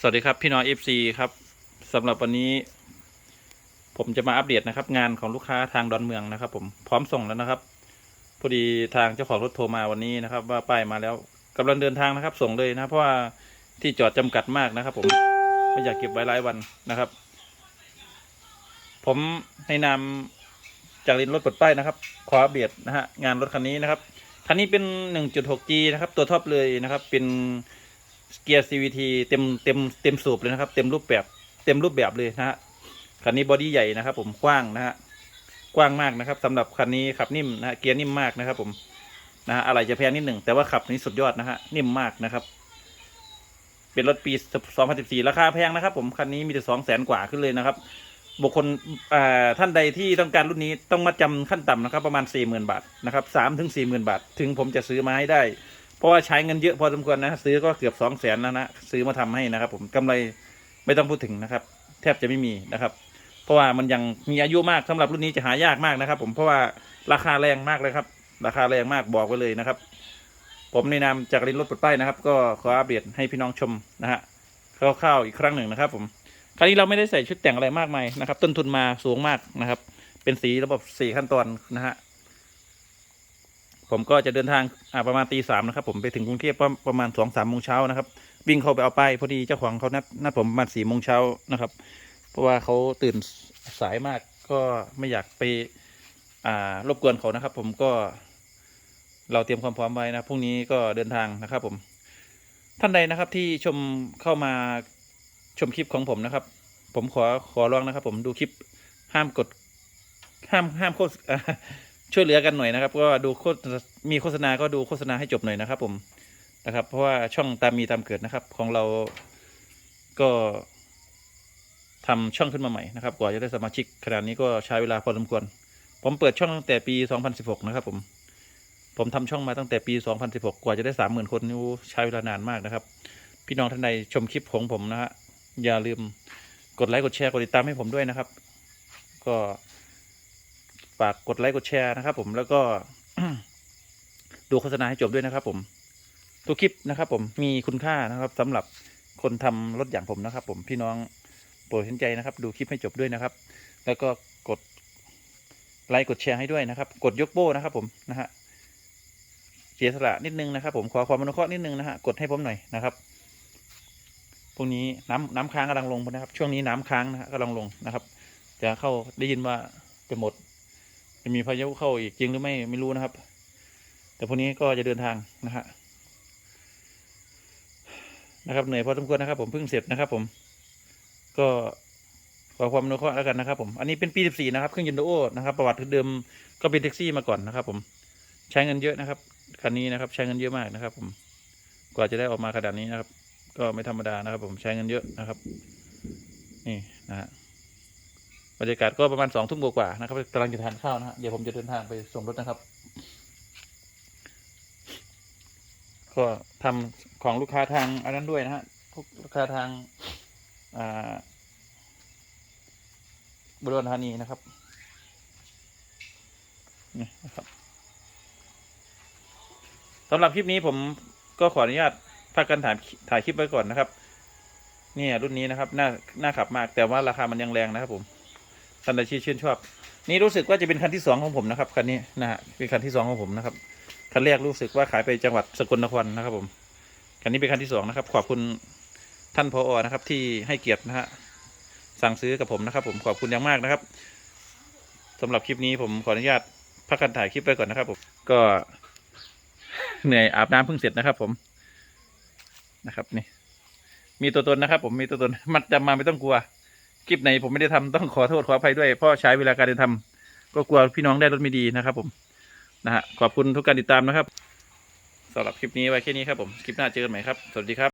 สวัสดีครับพี่น้อง FC ครับสำหรับวันนี้ ผมจะมาอัปเดตนะครับ งานของลูกค้าทางดอนเมืองนะครับ ผมพร้อมส่งแล้วนะครับพอดีทางเจ้าของรถโทรมาวันนี้นะครับ ว่าป้ายมาแล้วกำลังเดินทางนะครับ ส่งเลยนะเพราะว่าที่จอดจำกัดมากนะครับ ผมไม่อยากเก็บไว้หลายวันนะครับ ผมในนามจากลินรถปลดป้ายนะครับ ขออัปเดตนะฮะงานรถคันนี้นะครับคันนี้เป็น 1.6G นะครับ ตัวท็อปเลยนะครับ เป็น เกียร์ CVT เต็มเต็มเต็มสูบเลยนะครับ เต็มรูปแบบเต็มรูปแบบเลยนะฮะคันนี้บอดี้ใหญ่นะครับ ผมกว้างนะฮะกว้างมากนะครับสำหรับคันนี้ขับนิ่มนะฮะเกียร์นิ่มมากนะครับ ผมนะฮะอะไรจะแพงนิดหนึ่งแต่ว่าขับนี้สุดยอดนะฮะนิ่มมากนะครับ เป็นรถปี 2014 ราคาแพงนะครับ ผมคันนี้มีแต่สองแสนกว่าขึ้นเลยนะครับบุคคลท่านใดที่ต้องการรุ่นนี้ต้องมาจำขั้นต่ำนะครับ ประมาณ 40,000 บาทนะครับสามถึงสี่หมื่นบาท ถึงผมจะซื้อมาให้ได้ เพราะว่าใช้เงินเยอะพอสมควรนะซื้อก็เกือบสองแสนแล้วนะซื้อมาทำให้นะครับ ผมกำไรไม่ต้องพูดถึงนะครับ แทบจะไม่มีนะครับ เพราะว่ามันยังมีอายุมากสำหรับรุ่นนี้จะหายากมากนะครับ ผมเพราะว่าราคาแรงมากเลยครับ ราคาแรงมากบอกไว้เลยนะครับ ผมในนามจากรินรถปลดป้ายนะครับ ก็ขออัปเดตให้พี่น้องชมนะฮะคร่าวๆอีกครั้งหนึ่งนะครับ ผมคราวนี้เราไม่ได้ใส่ชุดแต่งอะไรมากมายนะครับ ต้นทุนมาสูงมากนะครับ เป็นสีระบบสี่ขั้นตอนนะฮะ ผมก็จะเดินทางประมาณตีสามนะครับ ผมไปถึงกรุงเทพประมาณสองสามโมงเช้านะครับ วิ่งเข้าไปเอาป้ายพอดีเจ้าของเขานัดนัดผมประมาณสี่โมงเช้านะครับ เพราะว่าเขาตื่นสายมากก็ไม่อยากไปอ่ารบกวนเขานะครับ ผมก็เราเตรียมความพร้อมไว้นะพรุ่งนี้ก็เดินทางนะครับ ผม ท่านใดนะครับที่ชมเข้ามาชมคลิปของผมนะครับ ผมขอขอร้องนะครับ ผมดูคลิปห้ามกดห้ามห้ามโฆษ ช่วยเหลือกันหน่อยนะครับ ก็ดูโฆษมีโฆษณาก็ดูโฆษณาให้จบหน่อยนะครับผมนะครับ เพราะว่าช่องตามมีตามเกิดนะครับ ของเราก็ทำช่องขึ้นมาใหม่นะครับกว่าจะได้สมาชิกขนาดนี้ก็ใช้เวลาพอสมควร ผมเปิดช่องตั้งแต่ปี 2016 นะครับผม ผมทำช่องมาตั้งแต่ปี 2016 กว่าจะได้ 30,000 คนนี่ใช้เวลานานมากนะครับ พี่น้องท่านใดชมคลิปของผมนะฮะอย่าลืมกดไลค์กดแชร์กดติดตามให้ผมด้วยนะครับ ก็ ฝากกดไลค์กดแชร์นะครับ ผมแล้วก็ดูโฆษณาให้จบด้วยนะครับ ผมทุกคลิปนะครับ ผมมีคุณค่านะครับสำหรับคนทำรถอย่างผมนะครับ ผมพี่น้องโปรดเห็นใจนะครับ ดูคลิปให้จบด้วยนะครับ แล้วก็กดไลค์กดแชร์ให้ด้วยนะครับ กดยกโบ้นะครับ ผมนะฮะเสียสละนิดนึงนะครับ ผมขอความอนุเคราะห์นิดนึงนะฮะกดให้ผมหน่อยนะครับพรุ่งนี้น้ำน้ำค้างกำลังลงนะครับ ช่วงนี้น้ำค้างนะฮะกำลังลงนะครับ จะเข้าได้ยินว่าจะหมด จะมีพายุเข้าอีกจริงหรือไม่ไม่รู้นะครับ แต่พวกนี้ก็จะเดินทางนะฮะนะครับเหนื่อยพอสมควรนะครับ ผมเพิ่งเสร็จนะครับผม ก็ขอความอนุเคราะห์แล้วกันนะครับ ผม อันนี้เป็นปี 14 นะครับเครื่องยนต์โอนะครับ ประวัติเดิมก็เป็นแท็กซี่มาก่อนนะครับ ผมใช้เงินเยอะนะครับคันนี้นะครับ ใช้เงินเยอะมากนะครับ ผมกว่าจะได้ออกมาขนาดนี้นะครับ ก็ไม่ธรรมดานะครับ ผมใช้เงินเยอะนะครับ นี่นะฮะ บรรยากาศก็ประมาณสองทุ่มกว่าๆนะครับกำลังจะทานข้าวนะฮะเดี๋ยวผมจะเดินทางไปส่งรถนะครับ ก็ทำของลูกค้าทางอันนั้นด้วยนะฮะพวกลูกค้าทางอ่าบุรีรัมย์ธานีนะครับนี่นะครับสำหรับคลิปนี้ผมก็ขออนุญาตพักกันถ่ายถ่ายคลิปไว้ก่อนนะครับ เนี่ยรุ่นนี้นะครับน่าน่าขับมากแต่ว่าราคามันยังแรงนะครับผม ท่านใดที่ชื่นชอบ นี่รู้สึกว่าจะเป็นคันที่สองของผมนะครับคันนี้นะฮะเป็นคันที่สองของผมนะครับคันแรกรู้สึกว่าขายไปจังหวัดสกลนครนะครับผมคันนี้เป็นคันที่สองนะครับ ขอบคุณท่านพออนะครับ ที่ให้เกียรตินะฮะสั่งซื้อกับผมนะครับ ผมขอบคุณอย่างมากนะครับสำหรับคลิปนี้ผมขออนุญาตพักกันถ่ายคลิปไปก่อนนะครับ ผมก็เหนื่อยอาบน้ำเพิ่งเสร็จนะครับ ผมนะครับนี่มีตัวตนนะครับ ผมมีตัวตนมัดจำมาไม่ต้องกลัว คลิปไหนผมไม่ได้ทำต้องขอโทษขออภัยด้วยเพราะใช้เวลาการเดินทำก็กลัวพี่น้องได้รถไม่ดีนะครับ ผมนะฮะขอบคุณทุกการติดตามนะครับสำหรับคลิปนี้ไว้แค่นี้ครับผมคลิปหน้าเจอกันใหม่ครับสวัสดีครับ